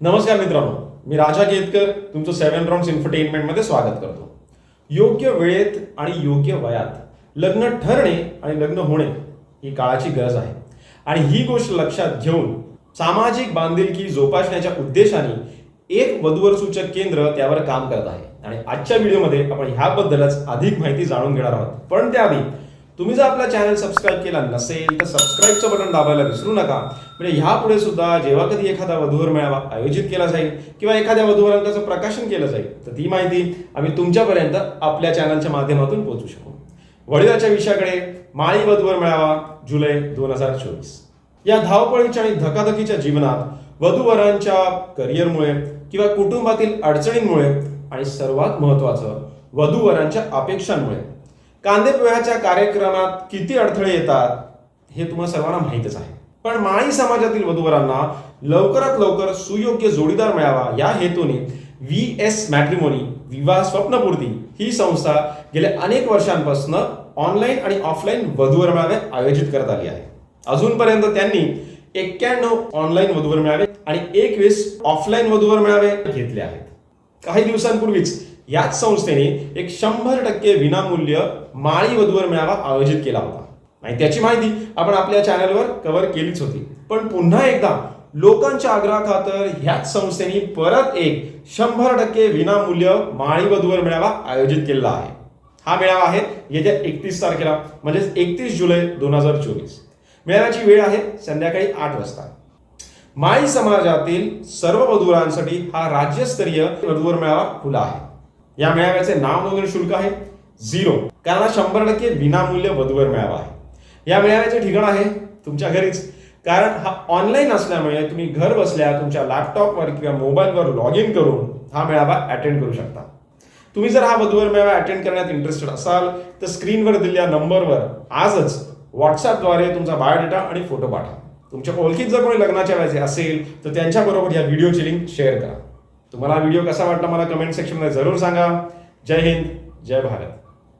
नमस्कार मित्रांनो मी राजा केतकर तुमचं सेव्हन राऊंड इन्फरटेनमेंटमध्ये स्वागत करतो. योग्य वेळेत आणि योग्य वयात लग्न ठरणे आणि लग्न होणे ही काळाची गरज आहे. आणि ही गोष्ट लक्षात घेऊन सामाजिक बांधिलकी जोपासण्याच्या उद्देशाने एक वधूवर सूचक केंद्र त्यावर काम करत आहे. आणि आजच्या व्हिडिओमध्ये आपण ह्याबद्दलच अधिक माहिती जाणून घेणार आहोत. पण त्याआधी तुम्ही जर आपला चॅनल सबस्क्राईब केला नसेल तर सबस्क्राईबचं बटन दाबायला विसरू नका. म्हणजे ह्यापुढे सुद्धा जेव्हा कधी एखादा वधूवर मेळावा आयोजित केला जाईल किंवा एखाद्या वधूवरांकाचं प्रकाशन केलं जाईल तर ती माहिती आम्ही तुमच्यापर्यंत आपल्या चॅनलच्या माध्यमातून पोहोचू शकू. वडिलाच्या विषयाकडे माळी वधूवर मेळावा जुलै दोन हजार चोवीस. या धावपळीच्या आणि धकाधकीच्या जीवनात वधूवरांच्या करिअरमुळे किंवा कुटुंबातील अडचणींमुळे आणि सर्वात महत्वाचं वधूवरांच्या अपेक्षांमुळे कांदेपोह्याच्या कार्यक्रमात किती अडथळे येतात हे तुम्हाला सर्वांना माहीतच आहे. पण माळी समाजातील वधूवरांना लवकरात लवकर सुयोग्य जोडीदार मिळावा या हेतूने व्ही एस मॅट्रिमोनी विवाह स्वप्नपूर्ती ही संस्था गेल्या अनेक वर्षांपासून ऑनलाईन आणि ऑफलाईन वधूवर मेळावे आयोजित करत आली आहे. अजूनपर्यंत त्यांनी एक्क्याण्णव ऑनलाईन वधूवर मेळावे आणि एकवीस ऑफलाईन वधूवर मेळावे घेतले आहेत. काही दिवसांपूर्वीच याच संस्थेने एक शंभर टक्के विनामूल्य माळी वधूवर मेळावा आयोजित केला होता. आणि त्याची माहिती आपण आपल्या चॅनलवर कव्हर केलीच होती. पण पुन्हा एकदा लोकांच्या आग्रहाखातर ह्याच संस्थेने परत एक शंभर टक्के विनामूल्य माळी वधूवर मेळावा आयोजित केलेला आहे. हा मेळावा आहे येत्या एकतीस तारखेला म्हणजेच एकतीस जुलै दोन हजार चोवीस. मेळाव्याची वेळ आहे संध्याकाळी आठ वाजता. माळी समाजातील सर्व वधुरांसाठी हा राज्यस्तरीय वधूवर मेळावा खुला आहे. या मेळाव्याचे नाव नोंदणी शुल्क आहे झिरो. कारण हा शंभर टक्के विनामूल्य वधूवर मेळावा आहे. या मेळाव्याचे ठिकाण आहे तुमच्या घरीच. कारण हा ऑनलाईन असल्यामुळे तुम्ही घर बसल्या तुमच्या लॅपटॉपवर किंवा मोबाईलवर लॉग इन करून हा मेळावा अटेंड करू शकता. तुम्ही जर हा वधूवर मेळावा अटेंड करण्यात इंटरेस्टेड असाल तर स्क्रीनवर दिलेल्या नंबरवर आजच व्हॉट्सअपद्वारे तुमचा बायोडेटा आणि फोटो पाठवा. तुमच्या ओळखीत जर कोणी लग्नाच्या वेळेचे असेल तर त्यांच्याबरोबर या व्हिडिओची लिंक शेअर करा. तुम्हाला व्हिडिओ कसा वाटला मला कमेंट सेक्शनमध्ये जरूर सांगा. जय हिंद जय भारत.